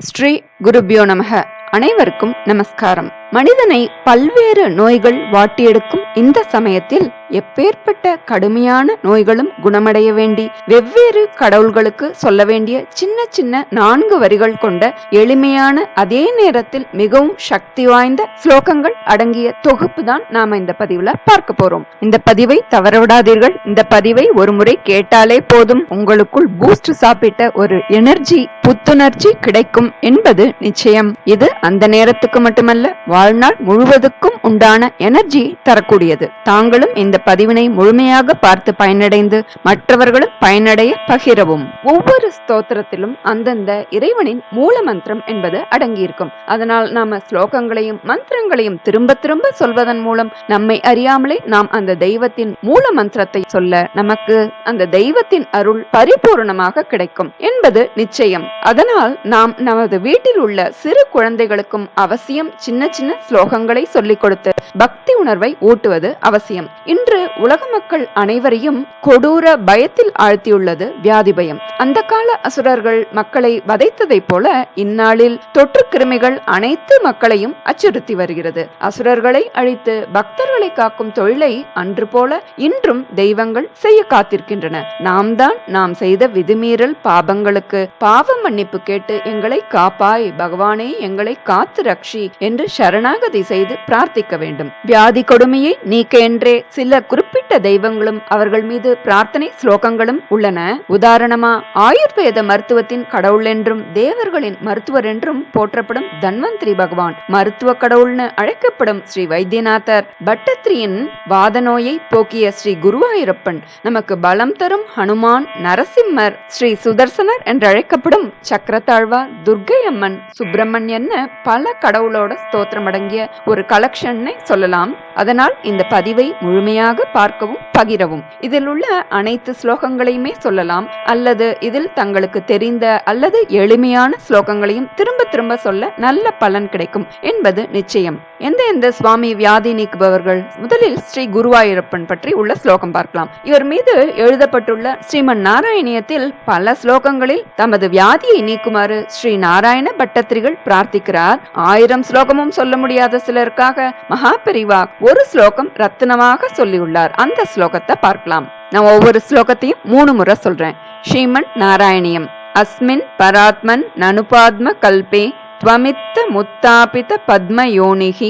ஸ்ரீ குருபியோ நமக. அனைவருக்கும் நமஸ்காரம். மனிதனை பல்வேறு நோய்கள் வாட்டியெடுக்கும் இந்த சமயத்தில் எப்பேற்பட்ட கடுமையான நோய்களும் குணமடைய வேண்டி வெவ்வேறு கடவுள்களுக்கு சொல்ல வேண்டிய சின்ன சின்ன நான்கு வரிகள் கொண்ட எளிமையான அதே நேரத்தில் மிகவும் சக்தி வாய்ந்த ஸ்லோகங்கள் அடங்கிய தொகுப்பு தான் நாம இந்த பதிவுல பார்க்க போறோம். இந்த பதிவை தவறவிடாதீர்கள். இந்த பதிவை ஒரு முறை கேட்டாலே போதும். உங்களுக்குள் பூஸ்ட் சாப்பிட்ட ஒரு எனர்ஜி புத்துணர்ச்சி கிடைக்கும் என்பது நிச்சயம். இது அந்த நேரத்துக்கு மட்டுமல்ல வாழ்நாள் முழுவதுக்கும் உண்டான எனர்ஜி தரக்கூடியது. தாங்களும் இந்த பதிவினை முழுமையாக பார்த்து பயனடைந்து மற்றவர்களும் பயனடைய பகிரவும். ஒவ்வொரு ஸ்தோத்திரத்திலும் அந்தந்த இறைவனின் மூல மந்திரம் என்பது அடங்கியிருக்கும். அதனால் நாம ஸ்லோகங்களையும் மந்திரங்களையும் திரும்ப திரும்ப சொல்வதன் மூலம் நம்மை அறியாமலே நாம் அந்த தெய்வத்தின் மூல மந்திரத்தை சொல்ல நமக்கு அந்த தெய்வத்தின் அருள் பரிபூர்ணமாக கிடைக்கும் என்பது நிச்சயம். அதனால் நாம் நமது வீட்டில் உள்ள சிறு குழந்தைகளுக்கும் அவசியம் சின்ன சின்ன ஸ்லோகங்களை சொல்லிக் கொடுத்து பக்தி உணர்வை ஊட்டுவது அவசியம். இன்று இன்று உலக மக்கள் அனைவரையும் கொடூர பயத்தில் ஆழ்த்தியுள்ளது வியாதி பயம். அந்த கால அசுரர்கள் மக்களை வதைத்ததைப் போல இந்நாளில் தொற்று கிருமிகள் அனைத்து மக்களையும் அச்சுறுத்தி வருகிறது. அசுரர்களை அழித்து பக்தர்களை காக்கும் தொழிலை அன்று போல இன்றும் தெய்வங்கள் செய்ய காத்திருக்கின்றன. நாம் தான் நாம் செய்த விதிமீறல் பாபங்களுக்கு பாவ மன்னிப்பு கேட்டு எங்களை காப்பாய் பகவானே எங்களை காத்து ரக்ஷி என்று சரணாகதி செய்து பிரார்த்திக்க வேண்டும். வியாதி கொடுமையை நீக்க என்றே சில குறிப்பிட்ட தெய்வங்களும் அவர்கள் மீது பிரார்த்தனை ஸ்லோகங்களும் உள்ளன. உதாரணமா ஆயுர்வேத மருத்துவத்தின் கடவுள் என்றும் தேவர்களின் மருத்துவர் என்றும் போற்றப்படும் தன்வந்திரி பகவான் மருத்துவ கடவுள்னு அழைக்கப்படும் ஸ்ரீ வைத்தியநாதர் பட்டத்ரியின் வாத நோயை போக்கிய ஸ்ரீ குருவாயூரப்பன் நமக்கு பலம் தரும் ஹனுமான் நரசிம்மர் ஸ்ரீ சுதர்சனர் என்று அழைக்கப்படும் சக்கரத்தாழ்வா துர்க்கை அம்மன் சுப்பிரமணியன்னு பல கடவுளோட ஸ்தோத்திரம் அடங்கிய ஒரு கலெக்ஷன் சொல்லலாம். அதனால் இந்த பதிவை முழுமையாக பார்க்கவும் பகிரவும். இதில் உள்ள அனைத்து ஸ்லோகங்களையுமே சொல்லலாம். அல்லது இதில் தங்களுக்கு தெரிந்த அல்லது எளிமையான ஸ்லோகங்களையும் திரும்ப திரும்ப சொல்ல நல்ல பலன் கிடைக்கும் என்பது நிச்சயம். எந்த எந்த சுவாமி வியாதி நீக்குபவர்கள்? முதலில் ஸ்ரீ குருவாயூரப்பன் பற்றி உள்ள ஸ்லோகம் பார்க்கலாம். இவர் மீது எழுதப்பட்டுள்ள ஸ்ரீமன் நாராயணியத்தில் பல ஸ்லோகங்களில் தமது வியாதியை நீக்குமாறு ஸ்ரீ நாராயண பட்டத்திரிகள் பிரார்த்திக்கிறார். ஆயிரம் ஸ்லோகமும் சொல்ல முடியாத சிலருக்காக மகா பெரிவா ஒரு ஸ்லோகம் ரத்தினமாக சொல்லியுள்ளார். அந்த ஸ்லோகத்தை பார்க்கலாம். நான் ஒவ்வொரு ஸ்லோகத்தையும் மூணு முறை சொல்றேன். ஸ்ரீமன் நாராயணியம். அஸ்மின் பராத்மன் நனுபாத்ம கல்பே त्वमित्त मुत्तापित पद्मयोनिः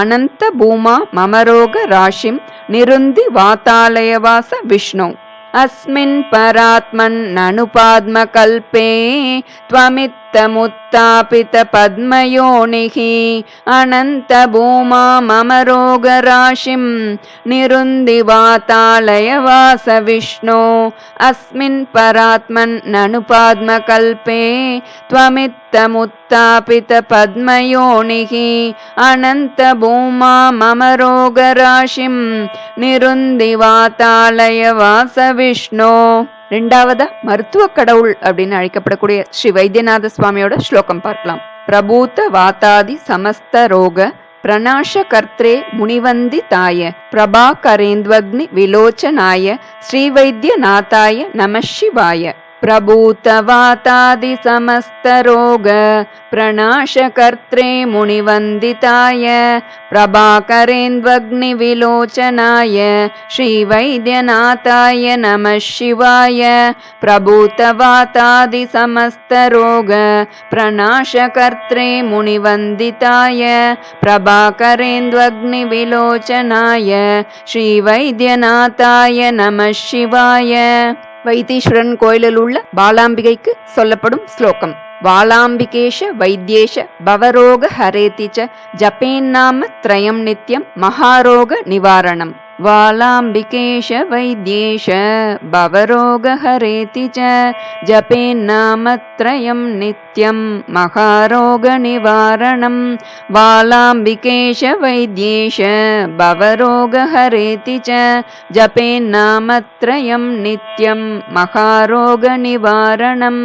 अनन्तभूमा ममरोग राशिं निरुन्धि वातालयवास विष्णौ अस्मिन् परात्मन्ननुपाद्मकल्पे त्वमित्तमुत्तापित मुत्थापितपद्मयोनिः अनन्तभूमा मम रोगराशिं निरुन्दिवातालय वासविष्णो अस्मिन् परात्मन्ननु पद्मकल्पे त्वमित्तमुत्थापितपद्मयोनिः अनन्तभूमा मम रोगराशिं निरुन्दिवातालय वासविष्णो ரெண்டாவதா மருத்துவ கடவுள் அப்படின்னு அழைக்கப்படக்கூடிய ஸ்ரீ வைத்தியநாத சுவாமியோட ஸ்லோகம் பார்க்கலாம். பிரபூத்த வாத்தாதி சமஸ்த ரோக பிரணாஷ கர்த்ரே முனிவந்தி தாய பிரபாகரேந்த்வக்னி விலோச்சனாய ஸ்ரீவைத்தியநாதாய நம சிவாய. प्रभूतवातादि समस्तरोग प्रणाशकर्त्रे मुनिवन्दिताय प्रभाकरेन्द्वग्निविलोचनाय श्रीवैद्यनाथाय नमः शिवाय प्रभूतवातादि समस्तरोग प्रणाशकर्त्रे मुनिवन्दिताय प्रभाकरेन्द्वग्निविलोचनाय श्रीवैद्यनाथाय नमः शिवाय வைத்தீஸ்வரன் கோயிலில் உள்ள பாலாம்பிகைக்கு சொல்லப்படும் ஸ்லோகம். வாலாம்பிகேஷ வைத்தியேஷ பவரோக ஹரேதிச்ச ச ஜபேன்னாம த்ரயம் நித்யம் மகாரோக நிவாரணம். वालाम्बिकेश वैद्येश भवरोगहरेति च जपेन्नामत्रयं नित्यं महारोगनिवारणं वालाम्बिकेश वैद्येश भवरोगहरेति च जपेन्नामत्रयं नित्यं மகாரோகநிவாரணம்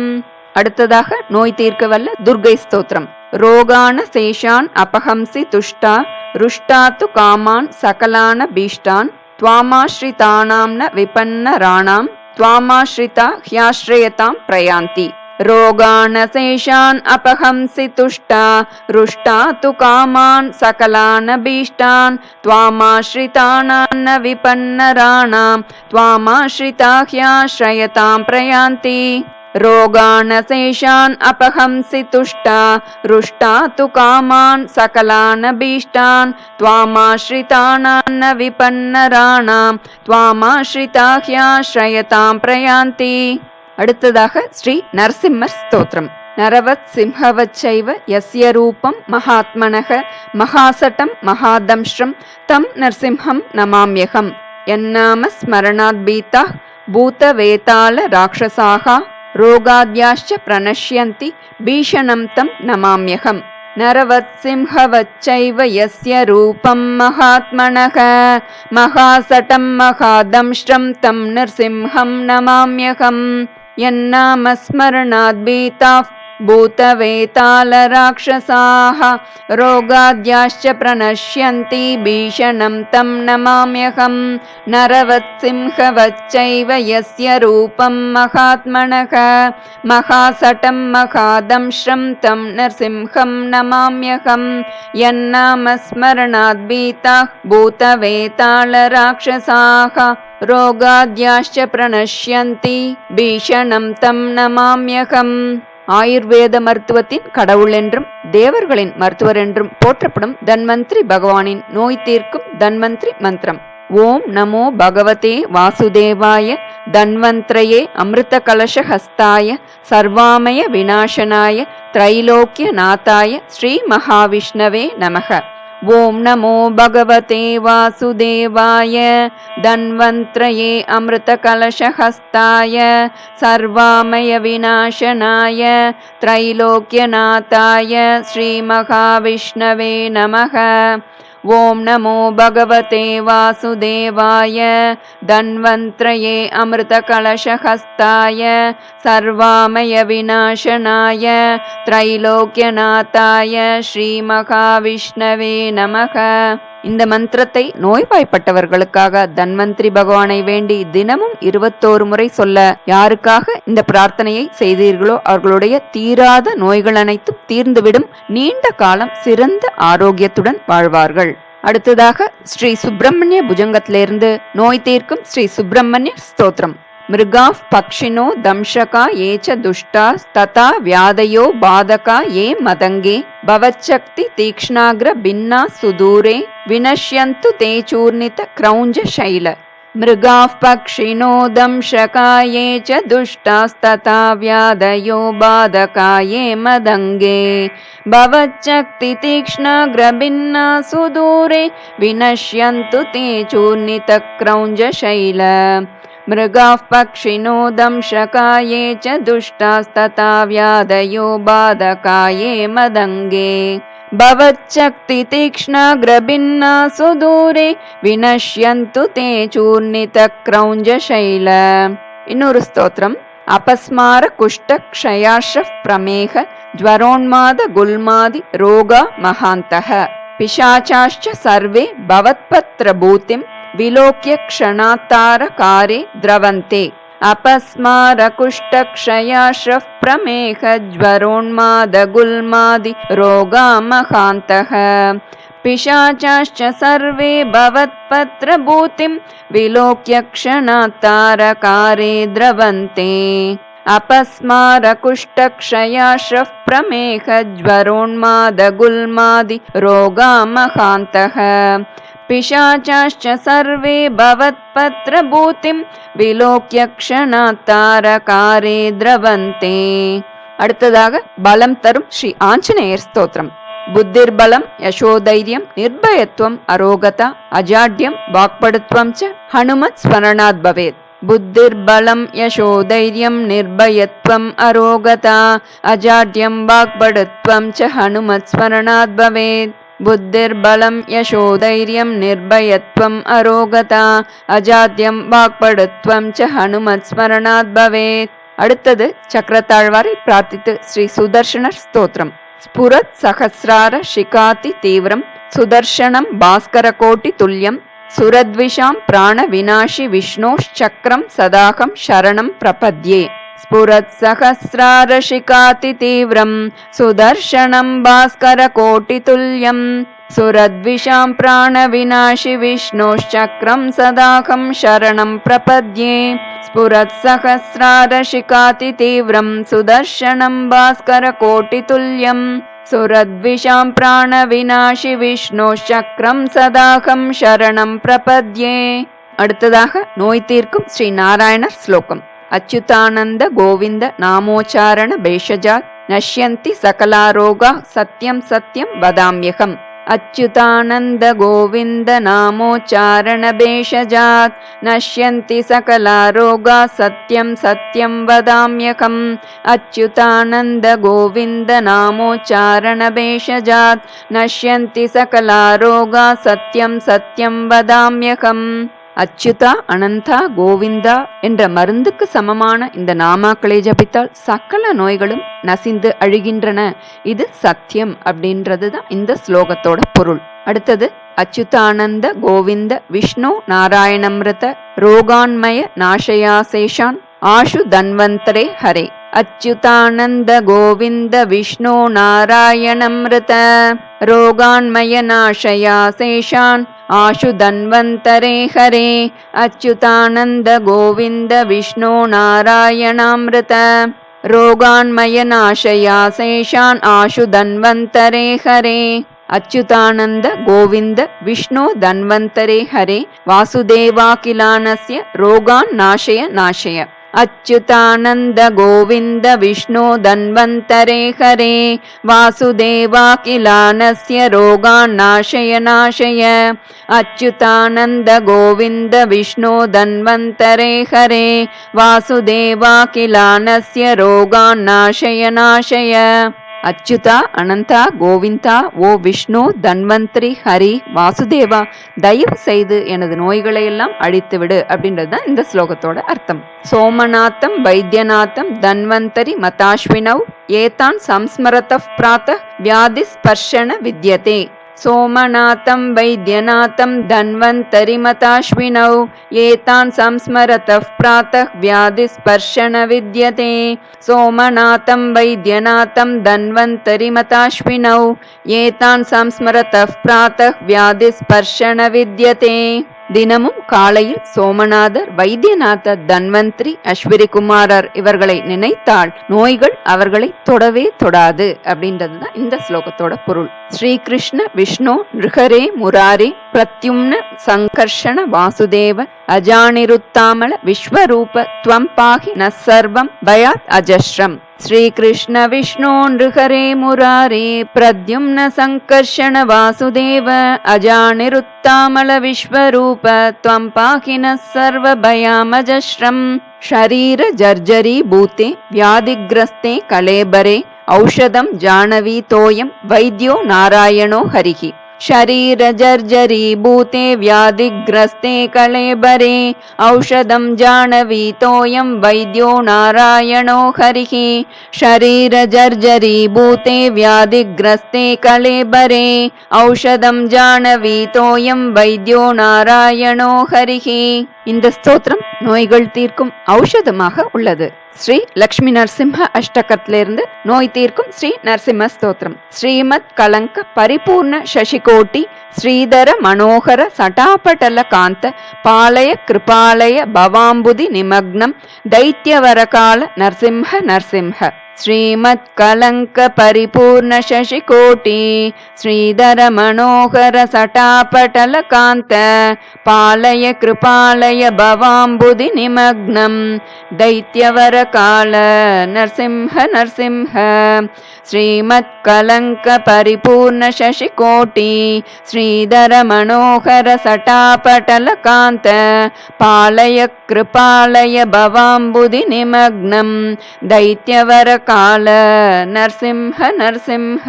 அடுத்ததாக நோய் தீர்க்க வல்ல துர்கை ஸ்தோத்திரம் रोगाण शेषान् अपहंसि तुष्टा रुष्टा तु कामान् सकलान् भीष्टान् त्वामाश्रितानां न विपन्नराणां त्वामाश्रिता ह्याश्रयतां प्रयान्ति। रोगाणशेषान् अपहंसि तुष्टा रुष्टा तु कामान् सकलान् भीष्टान् त्वामाश्रितानान्न विपन्नराणां त्वामाश्रिता ह्याश्रयतां प्रयान्ति। रोगानशेषान् अपहंसि तुष्टा रुष्टा तु कामान् सकलानभीष्टान् त्वामाश्रितानान्न विपन्नराणां त्वामाश्रिता ह्याश्रयतां प्रयान्ति அடுத்ததாக ஸ்ரீ நரசிம்மர் ஸ்தோத்திரம் நரவத் சிம்ஹவச்சைவ யஸ்ய ரூபம் மகாத்மனக மகாசட்டம் மகாதம்ஷ்ரம் தம் நரசிம்ஹம் நமாம்யகம் என்னாம ஸ்மரணாத் பீதா பூதவேதாள ராட்சசாக रोगाद्याश्च प्रणश्यन्ति भीषणं तं नमाम्यहम् नरवत्सिंहवच्चैव यस्य रूपं महात्मनः महासटं महादंष्ट्रं तं नृसिंहं नमाम्यहम् यन्नामस्मरणाद्भीताः भूतवेतालराक्षसाः रोगाद्याश्च प्रणश्यन्ति भीषणं तं नमाम्यहं। नरवत्सिंहवच्चैव यस्य रूपं महात्मनः। महासटं महादंश्रं तं नरसिंहं नमाम्यहं। यन्नामस्मरणाद्भीताः भूतवेतालराक्षसाः रोगाद्याश्च प्रणश्यन्ति भीषणं तं नमाम्यहम् ஆயுர்வேத மருத்துவத்தின் கடவுள் என்றும் தேவர்களின் மருத்துவர் என்றும் போற்றப்படும் தன்வந்திரி பகவானின் நோய் தீர்க்கும் தன்வந்திரி மந்திரம். ஓம் நமோ பகவதே வாசுதேவாய தன்வந்திரையே அமிர்த கலச ஹஸ்தாய சர்வாமய விநாசனாய திரைலோக்கிய நாத்தாய ஸ்ரீ மகாவிஷ்ணவே நமக. ॐ नमो भगवते वासुदेवाय धन्वन्त्रये अमृतकलशहस्ताय सर्वामयविनाशनाय त्रैलोक्यनाथाय श्रीमहाविष्णवे नमः ॐ नमो भगवते वासुदेवाय धन्वन्त्रये अमृतकलशहस्ताय सर्वामयविनाशनाय त्रैलोक्यनाथाय श्रीमहाविष्णवे नमः। இந்த மந்திரத்தை நோய்வாய்ப்பட்டவர்களுக்காக தன்வந்திரி பகவானை வேண்டி தினமும் இருபத்தோரு முறை சொல்ல யாருக்காக இந்த பிரார்த்தனையை செய்தீர்களோ அவர்களுடைய தீராத நோய்கள் அனைத்தும் தீர்ந்துவிடும். நீண்ட காலம் சிறந்த ஆரோக்கியத்துடன் வாழ்வார்கள். அடுத்ததாக ஸ்ரீ சுப்பிரமணிய புஜங்கத்திலிருந்து நோய் தீர்க்கும் ஸ்ரீ சுப்பிரமணிய ஸ்தோத்திரம். मृगाः पक्षिणो दंशका ये च दुष्टास्तथा व्याधयो बाधका ये मदङ्गे। भवच्छक्ति तीक्ष्णाग्र भिन्ना सुदूरे विनश्यन्तु ते चूर्णित क्रौञ्जशैल। मृगाः पक्षिणो दंशका ये च दुष्टास्तथा व्याधयो बाधका ये मदङ्गे। भवच्छक्ति तीक्ष्णाग्रभिन्ना सुदूरे विनश्यन्तु ते चूर्णित क्रौञ्जशैल मृगाः पक्षिणो दंशकाये च दुष्टास्तथा व्याधयो बाधकाये मदङ्गे। भवच्छक्ति तीक्ष्णा सुदूरे विनश्यन्तु ते चूर्णितक्रौञ्जशैल। क्रौञ्ज शैल इनुरुस्तोत्रम् अपस्मार कुष्ठ प्रमेह ज्वरोन्माद गुल्मादि रोग महान्तः पिशाचाश्च सर्वे भवत्पत्रभूतिम् विलोक्य क्षणात्तारकारे द्रवन्ते। अपस्मारकुष्ठक्षयाश्रः प्रमेहज्वरोन्मादगुल्मादि रोगामहान्तः। पिशाचाश्च सर्वे भवत्पत्रभूतिं विलोक्य क्षणात्तारकारे द्रवन्ते। अपस्मारकुष्ठक्षयाश्रः प्रमेहज्वरोन्मादगुल्मादि रोगामहान्तः पिशाचाश्च सर्वे भवत्पत्रभूतिं विलोक्य क्षणात्तारकारे द्रवन्ते அடுத்ததாக பலம் தரும் ஸ்ரீ ஆஞ்சநேயர் ஸ்தோத்திரம் புத்திர்பலம் யசோதைரியம் நிர்பயத்துவம் அரோகதா அஜாட்யம் வாக்படுத்வம் ச ஹனுமத் ஸ்மரணாத் பவேத் बुद्धिर्बलं यशोधैर्यं निर्भयत्वम् अरोगता अजाड्यं वाक्पडुत्वं च हनुमत्स्मरणात् भवेत् बुद्धिर्बलं यशोधैर्यं निर्भयत्वम् अरोगता அஜாத்தியம் வாக்படுத்வம் ச ஹனுமத் ஸ்மரணாத் பவேத் அடுத்தது சக்கரத்தாழ்வாரை பிரார்த்தித்து ஸ்ரீ சுதர்ஷனர் ஸ்தோத்திரம் ஸ்புரத் சகசிரார ஷிகாதி தீவிரம் சுதர்ஷனம் பாஸ்கர கோட்டி துல்லியம் சுரத்விஷாம் பிராண வினாஷி விஷ்ணோச்சக்கரம் சதாகம் சரணம் பிரபத்யே स्फुरत्सहस्रारशिकातितीव्रम् सुदर्शनम् भास्करकोटितुल्यम् सुरद्विषां प्राणविनाशि विष्णोश्चक्रं सदाहं शरणं प्रपद्ये स्फुरत्सहस्रारशिकातितीव्रं सुदर्शनं भास्करकोटितुल्यम् सुरद्विषां प्राणविनाशि विष्णोश्चक्रं सदाहं शरणं प्रपद्ये அடுத்ததாக நோய் தீர்க்கும் ஸ்ரீ நாராயணர் ஸ்லோகம் ಅಚ್ಯುತಾನಂದ ಗೋವಿಂದ ನಾಮೋಚಾರಣ ಭೇಷಜಾತ್ ನಶ್ಯಂತಿ ಸಕಲಾರೋಗ ಸತ್ಯಂ ಸತ್ಯಂ ವದಾಮ್ಯಹಂ ಅಚ್ಯುತಾನಂದ ಗೋವಿಂದ ನಾಮೋಚಾರಣ ಭೇಷಜಾತ್ ನಶ್ಯಂತಿ ಸಕಲಾರೋಗ ಸತ್ಯಂ ಸತ್ಯಂ ವದಾಮ್ಯಕಂ ಅಚ್ಯುತಾನಂದ ಗೋವಿಂದ ನಾಮೋಚಾರಣ ಭೇಷಜಾತ್ ನಶ್ಯಂತಿ ಸಕಲಾರೋಗ ಸತ್ಯಂ ಸತ್ಯಂ ವದಾಮ್ಯಕಂ அச்சுதா அனந்தா கோவிந்தா என்ற மருந்துக்கு சமமான இந்த நாமாக்களை ஜபித்தால் சக்கல நோய்களும் நசிந்து அழுகின்றன. இது சத்தியம் அப்படின்றது தான் இந்த ஸ்லோகத்தோட பொருள். அடுத்தது அச்சுதானந்த கோவிந்த விஷ்ணு நாராயணம்ரத ரோகான்மய நாஷயாசேஷான் ஆஷு தன்வந்தரே ஹரே. அச்சுதானந்த கோவிந்த விஷ்ணு நாராயணம்ரத ரோகான்மய நாஷயாசேஷான் आशु धन्वन्तरे हरे अच्युतानन्द गोविन्द विष्णो नारायणामृत रोगान्मयनाशया शेषान् आशु धन्वन्तरे हरे अच्युतानन्द गोविन्द विष्णो धन्वन्तरे हरे वासुदेवाखिलानस्य रोगान् नाशय नाशय अच्युतानन्द गोविन्द विष्णो धन्वन्तरे हरे वासुदेवाखिलानस्य रोगान्नाशय नाशय अच्युतानन्द गोविन्द विष्णो धन्वन्तरे हरे वासुदेवाखिलानस्य रोगान्नाशय नाशय அச்சுதா அனந்தா கோவிந்தா ஓ விஷ்ணு தன்வந்திரி ஹரி வாசுதேவா தயவு செய்து எனது நோய்களை எல்லாம் அழித்துவிடு அப்படின்றது தான் இந்த ஸ்லோகத்தோட அர்த்தம். சோமநாத்தம் வைத்தியநாத்தம் தன்வந்தரி மதாஸ்வினவ் ஏதான் சம்ஸ்மரத பிராத்த வியாதி ஸ்பர்ஷன வித்யதே. सोमनाथं वैद्यनाथं धन्वन्तरिमताश्विनौ एतान् संस्मरतः प्रातः व्याधिस्पर्शन विद्यते। सोमनाथं वैद्यनाथं धन्वन्तरिमताश्विनौ एतान् संस्मरतः प्रातः व्याधिस्पर्शन विद्यते தினமும் காலையில் சோமநாதர் வைத்தியநாதர் தன்வந்திரி அஸ்விரிகுமாரர் இவர்களை நினைத்தால் நோய்கள் அவர்களை தொடவே தொடாது அப்படின்றதுதான் இந்த ஸ்லோகத்தோட பொருள். ஸ்ரீகிருஷ்ண விஷ்ணு நிருகரே முராரே பிரத்யும்ன சங்கர்ஷண வாசுதேவ அஜானிருத்தாமல விஸ்வரூப துவம் பாகி ந சர்வம் பயாத் அஜஸ்ரம். श्रीकृष्ण विष्णो नृहरे मुरारे प्रद्युम्न सङ्कर्षण वासुदेव अजानिरुत्तामल विश्वरूप त्वं पाहि नः सर्वभयामजश्रम् शरीर जर्जरीभूते व्याधिग्रस्ते कलेबरे औषधं जानवीतोऽयं वैद्यो नारायणो हरिः शरीरजर्जरीभूते व्याधिग्रस्ते कलेबरे औषधं जानवीतोऽयं वैद्यो नारायणो हरिः शरीरजर्जरीभूते व्याधिग्रस्ते कलेबरे औषधं जानवीतोऽयं वैद्यो नारायणो हरिः இந்த ஸ்தோத்திரம் நோய்கள் தீர்க்கும் ஔஷதமாக உள்ளது ஸ்ரீ லக்ஷ்மி நரசிம்ஹ அஷ்டகத்திலிருந்து நோய் தீர்க்கும் ஸ்ரீ நரசிம்ம ஸ்தோத்திரம். ஸ்ரீமத் கலங்க பரிபூர்ண சசிகோட்டி ஸ்ரீதர மனோகர சட்டாபட்டல காந்த பாலய கிருபாலய பவாம்புதி நிமக்னம் தைத்தியவரகால நரசிம்ஹ நரசிம்ஹ श्रीमत्कलङ्कपरिपूर्णशशिकोटि श्रीधरमनोहरसटापटलकान्त पालय कृपालय भवाम्बुधिनिमग्नं दैत्यवरकाल नरसिंह नरसिंह श्रीमत्कलङ्कपरिपूर्णशशिकोटि श्रीधरमनोहरसटापटलकान्त पालय कृपालय भवाम्बुधिनिमग्नं दैत्यवरकाल கால நரசிம்ஹ நரசிம்ஹ.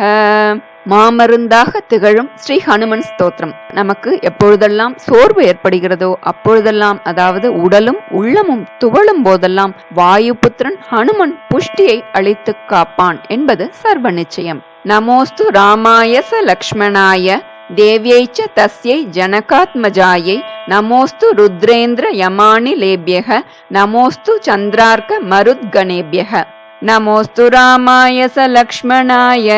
மாமருந்தாக திகழும் ஸ்ரீ ஹனுமன் ஸ்தோத்திரம். நமக்கு எப்பொழுதெல்லாம் சோர்வு ஏற்படுகிறதோ அப்பொழுதெல்லாம் அதாவது உடலும் உள்ளமும் துவளும் போதெல்லாம் வாயு புத்திரன் ஹனுமன் புஷ்டியை அழித்து காப்பான் என்பது சர்வ நிச்சயம். நமோஸ்து ராமாயச லக்ஷ்மணாய தேவியை தஸ்யை ஜனகாத்மஜாயை நமோஸ்து ருத்ரேந்திர யமானி லேபியக நமோஸ்து சந்திரார்க்க மருத்கணேபியக. नमोऽस्तु रामाय स लक्ष्मणाय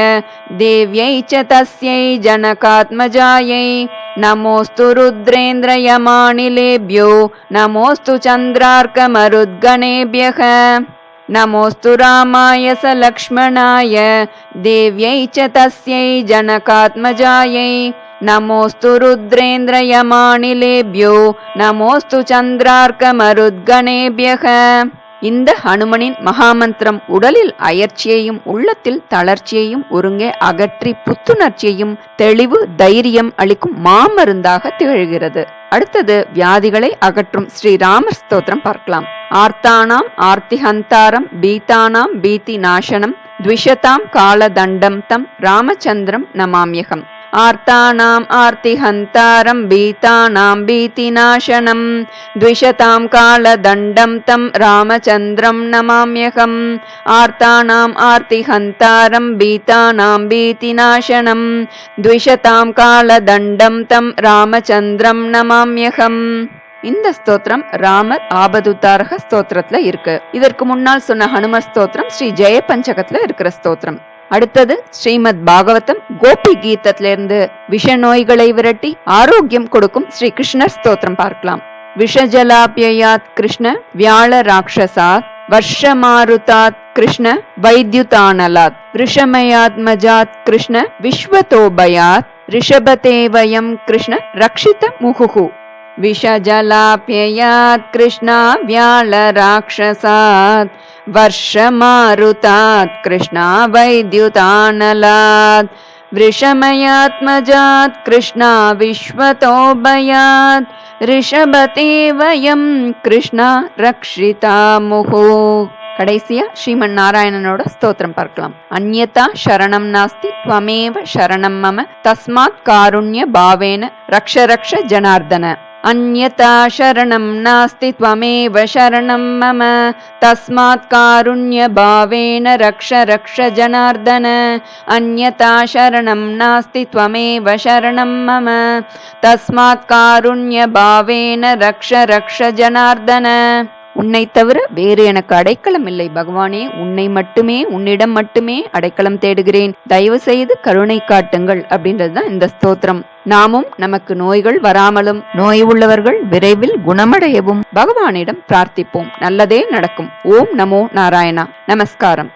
देव्यै च तस्यै जनकात्मजायै। नमोऽस्तु रुद्रेन्द्रयमाणिलेभ्यो नमोऽस्तु चन्द्रार्कमरुद्गणेभ्यः। नमोऽस्तु रामाय स लक्ष्मणाय देव्यै च तस्यै जनकात्मजायै। नमोऽस्तु रुद्रेन्द्रयमाणिलेभ्यो नमोऽस्तु चन्द्रार्कमरुद्गणेभ्यः। இந்த ஹனுமனின் மகாமந்திரம் உடலில் அயற்சியையும் உள்ளத்தில் தளர்ச்சியையும் ஒருங்கே அகற்றி புத்துணர்ச்சியையும் தெளிவு தைரியம் அளிக்கும் மாமருந்தாக திகழ்கிறது. அடுத்தது வியாதிகளை அகற்றும் ஸ்ரீராமர் ஸ்தோத்திரம் பார்க்கலாம். ஆர்த்தானாம் ஆர்த்திஹந்தாரம் பீதானாம் பீதி நாசனம் த்விஷதாம் காலதண்டம் தம் ராமச்சந்திரம் நமாமியகம். आर्तानाम् आर्तिहन्तारं भीतानां भीतिनाशनं द्विषतां कालदण्डं तं रामचन्द्रं नमाम्यहम् आर्तानाम् आर्तिहन्तारं भीतानां भीतिनाशनं द्विषतां कालदण्डं तं ராமச்சந்திரம் நமாமியகம் இந்த ஸ்தோத்திரம் ராமர் ஆபதுத்தாரக ஸ்தோத்திரத்துல இருக்கு இதற்கு முன்னால் சொன்ன ஹனுமர் ஸ்தோத்திரம் ஸ்ரீ ஜெய பஞ்சகத்துல இருக்கிற ஸ்தோத்திரம் அடுத்தது ஸ்ரீமத் பாகவதம் கோபி கீதத்திலிருந்து விஷ நோய்களை விரட்டி ஆரோக்கியம் கொடுக்கும் ஸ்ரீ கிருஷ்ணர் ஸ்தோத்திரம் பார்க்கலாம். விஷஜலாபியாத் கிருஷ்ண வியாழ ராட்சசாத் வருஷமாருதாத் கிருஷ்ண வைத்யுதானலாத் ரிஷமயாத்மஜாத் கிருஷ்ண விஸ்வதோபயாத் ரிஷபதேவயம் கிருஷ்ண ரக்ஷித முகுகு. விஷஜலாப்யயாத் கிருஷ்ணா வியாழ ராட்சசாத் वर्षमारुतात् कृष्णा वैद्युतानलात् वृषमयात्मजात् कृष्णा विश्वतोभयात् ऋषभते वयं कृष्णा रक्षिता मुहु கடைசியா ஸ்ரீமன் நாராயணனோட ஸ்தோத்திரம் பார்க்கலாம் அந்யதா சரணம் நாஸ்தி துவமேவ சரணம் மம தஸ்மாத் காருண்ய பாவேன ரக்ஷ ரக்ஷ ஜனார்தன अन्यता शरणं नास्ति त्वमेव शरणं मम। तस्मात् कारुण्यभावेन रक्ष रक्ष जनार्दन। अन्यता शरणं नास्ति त्वमेव शरणं मम। तस्मात् कारुण्यभावेन रक्ष रक्ष जनार्दन உன்னை தவிர வேறு எனக்கு அடைக்கலம் இல்லை. பகவானே உன்னை மட்டுமே உன்னிடம் மட்டுமே அடைக்கலம் தேடுகிறேன். தயவு செய்து கருணை காட்டுங்கள் அப்படின்றது தான் இந்த ஸ்தோத்திரம். நாமும் நமக்கு நோய்கள் வராமலும் நோய் உள்ளவர்கள் விரைவில் குணமடையவும் பகவானிடம் பிரார்த்திப்போம். நல்லதே நடக்கும். ஓம் நமோ நாராயணா. நமஸ்காரம்.